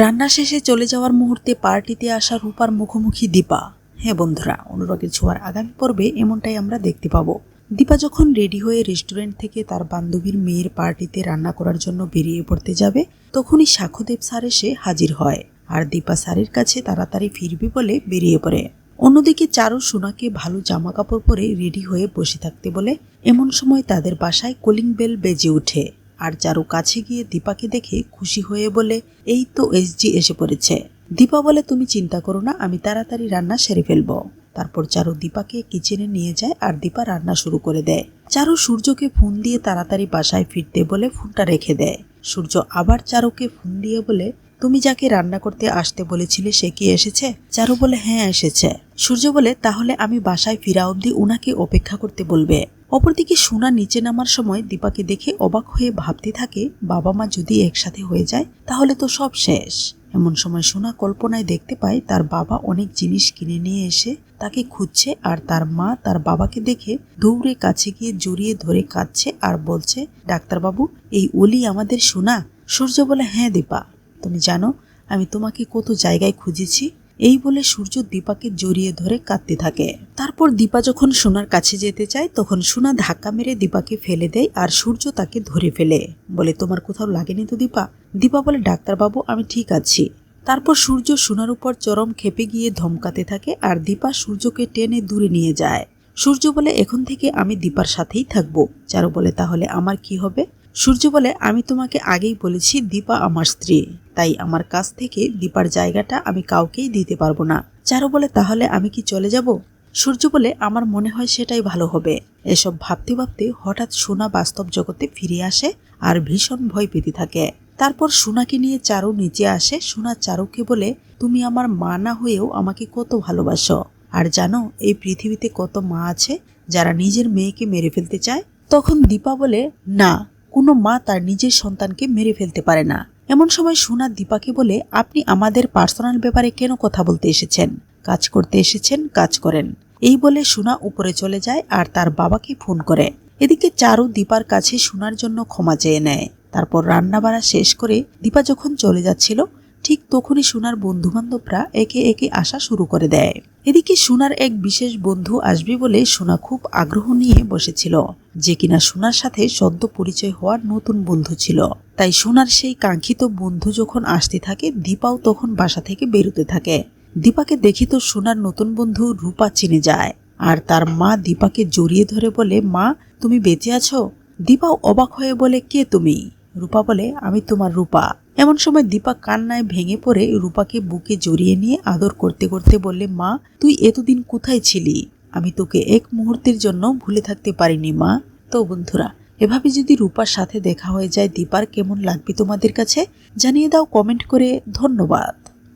রান্না শেষে চলে যাওয়ার মুহূর্তে পার্টিতে আসা রূপার মুখোমুখি দীপা। হ্যাঁ বন্ধুরা, অনুরাগের ছোঁয়ার আগামী পর্বে এমনটাই আমরা দেখতে পাবো। দীপা যখন রেডি হয়ে রেস্টুরেন্ট থেকে তার বান্ধবীর মেয়ের পার্টিতে রান্না করার জন্য বেরিয়ে পড়তে যাবে, তখনই সাক্ষ্যদেব স্যার এসে হাজির হয় আর দীপা স্যারের কাছে তাড়াতাড়ি ফিরবে বলে বেরিয়ে পড়ে। অন্যদিকে চারু সোনাকে ভালো জামা কাপড় পরে রেডি হয়ে বসে থাকতে বলে এমন সময় তাদের বাসায় কলিং বেল বেজে ওঠে। আর চারু কাছে গিয়ে দীপাকে দেখে খুশি হয়ে বলে, এই তো এসজি এসে পড়েছে। দীপা বলে, তুমি চিন্তা করো না, আমি তাড়াতাড়ি রান্না সেরে ফেলব। তারপর চারু দীপাকে কিচেনে নিয়ে যায় আর দীপা রান্না শুরু করে দেয়। চারু সূর্যকে ফোন দিয়ে তাড়াতাড়ি বাসায় ফিরতে বলে, ফোনটা রেখে দেয় সূর্য আবার চারুকে ফোন দিয়ে বলে, তুমি যাকে রান্না করতে আসতে বলেছিলে, সে কি এসেছে? চারু বলে হ্যাঁ এসেছে। সূর্য বলে, তাহলে আমি বাসায় ফিরা অবধি উনাকে অপেক্ষা করতে বলবে। অপরদিকে সোনা নিচে নামার সময় দীপাকে দেখে অবাক হয়ে ভাবতে থাকে, বাবা মা যদি একসাথে হয়ে যায়, তাহলে তো সব শেষ। এমন সময় সোনা কল্পনায় দেখতে পায়, তার বাবা অনেক জিনিস কিনে নিয়ে এসে তাকে খুঁজছে আর তার মা তার বাবাকে দেখে দৌড়ে কাছে গিয়ে জড়িয়ে ধরে কাঁদছে আর বলছে, ডাক্তারবাবু, এই অলি আমাদের সোনা? সূর্য বলে হ্যাঁ দীপা। তুমি জানো, আমি তোমাকে কত জায়গায় খুঁজেছি এই বলে সূর্য দীপাকে জড়িয়ে ধরে কাঁদতে থাকে। তারপর দীপা যখন সোনার কাছে যেতে চায়, তখন সোনা ধাক্কা মেরে দীপাকে ফেলে দেয় আর সূর্য তাকে ধরে ফেলে। বলে, তোমার কোথাও লাগেনি তো দীপা? দীপা বলে, ডাক্তারবাবু, আমি ঠিক আছি। তারপর সূর্য সোনার উপর চরম খেপে গিয়ে ধমকাতে থাকে আর দীপা সূর্যকে টেনে দূরে নিয়ে যায়। সূর্য বলে, এখন থেকে আমি দীপার সাথেই থাকব। চারু বলে, তাহলে আমার কি হবে? সূর্য বলে, আমি তোমাকে আগেই বলেছি, দীপা আমার স্ত্রী। তাই আমার কাছ থেকে দীপার জায়গাটা আমি কাউকেই দিতে পারব না। চারু বলে, তাহলে আমি কি চলে যাব? সূর্য বলে, আমার মনে হয় সেটাই ভালো হবে। এসব ভাবতে ভাবতে হঠাৎ সোনা বাস্তব জগতে ফিরে আসে আর ভীষণ ভয় পেতে থাকে। তারপর সোনাকে নিয়ে চারু নিচে আসে। সোনা চারুকে বলে, তুমি আমার মা না হয়েও আমাকে কত ভালোবাসো। আর জানো, এই পৃথিবীতে কত মা আছে যারা নিজের মেয়েকে মেরে ফেলতে চায়? তখন দীপা বলে, না কোনো মা তার নিজের সন্তানকে মেরে ফেলতে পারে না। এমন সময় সোনা দীপাকে বলে, আপনি আমাদের পার্সোনাল ব্যাপারে কেন কথা বলতে এসেছেন? কাজ করতে এসেছেন, কাজ করেন। এই বলে সোনা উপরে চলে যায় আর তার বাবাকে ফোন করে। এদিকে চারু দীপার কাছে সোনার জন্য ক্ষমা চেয়ে নেয়। তারপর রান্না বাড়া শেষ করে দীপা যখন চলে যাচ্ছিল, ঠিক তখনই সোনার বন্ধু বান্ধবরা একে একে আসা শুরু করে দেয়। এদিকে সোনার এক বিশেষ বন্ধু আসবে বলে সোনা খুব আগ্রহ নিয়ে বসেছিল। যে কিনা সোনার সাথে সদ্য পরিচয় হওয়ার নতুন বন্ধু ছিল। তাই সোনার সেই কাঙ্ক্ষিত বন্ধু যখন আসতে থাকে, দীপাও তখন বাসা থেকে বেরোতে থাকে। দীপাকে দেখে তো সোনার নতুন বন্ধু রূপা চিনে যায়। আর তার মা দীপাকে জড়িয়ে ধরে বলে, মা, তুমি বেঁচে আছো? দীপাও অবাক হয়ে বলে, কে তুমি? রূপা বলে, আমি তোমার রূপা। এমন সময় দীপা কান্নায় ভেঙে পড়ে রূপাকে বুকে জড়িয়ে নিয়ে আদর করতে করতে বললে, মা, তুই এতদিন কোথায় ছিলি? আমি তোকে এক মুহূর্তের জন্য ভুলে থাকতে পারিনি, মা। তো বন্ধুরা, এভাবে যদি রূপার সাথে দেখা হয়ে যায়, দীপার কেমন লাগবে তোমাদের কাছে? জানিয়ে দাও কমেন্ট করে। ধন্যবাদ।